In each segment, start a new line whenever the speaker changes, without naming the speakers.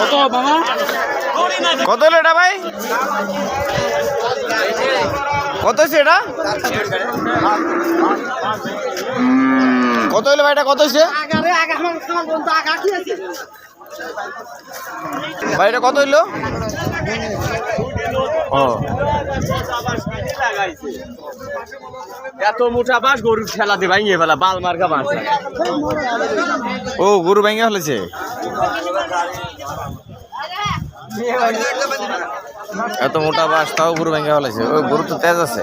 কত মামা
কত হলো এটা ভাই? কত হয়েছে এটা? কত হলো ভাই এটা? কত হয়েছে? ভাই এটা কত হইল ও।
এত মোটা বাস গরুর খেলাতে ভাঙিয়ে ফেলা বাল মার্কা বাস।
ও গরু ভেঙে ফেলেছে? এত মোটা বাস তাও গরু ভেঙে ফেলেছে। ওই গরু তো তেজ আছে।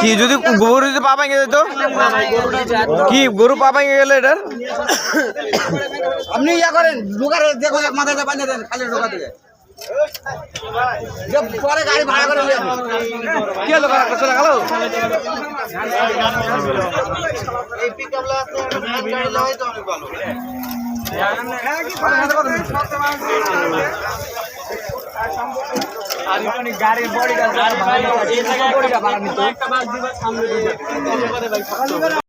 কি যদি গরু যদি পা ভেঙে যেত? কি গরু পা ভেঙে গেলে এটার?
আপনি ইয়া করেন ঢুকার দেখো এক মাথায় বানিয়ে দেন খালি ঢোকা থেকে পরে গাড়ি ভাড়া করে
কি হলো চলে গেল?
গাড়ির বডিটা ভাড়া নিত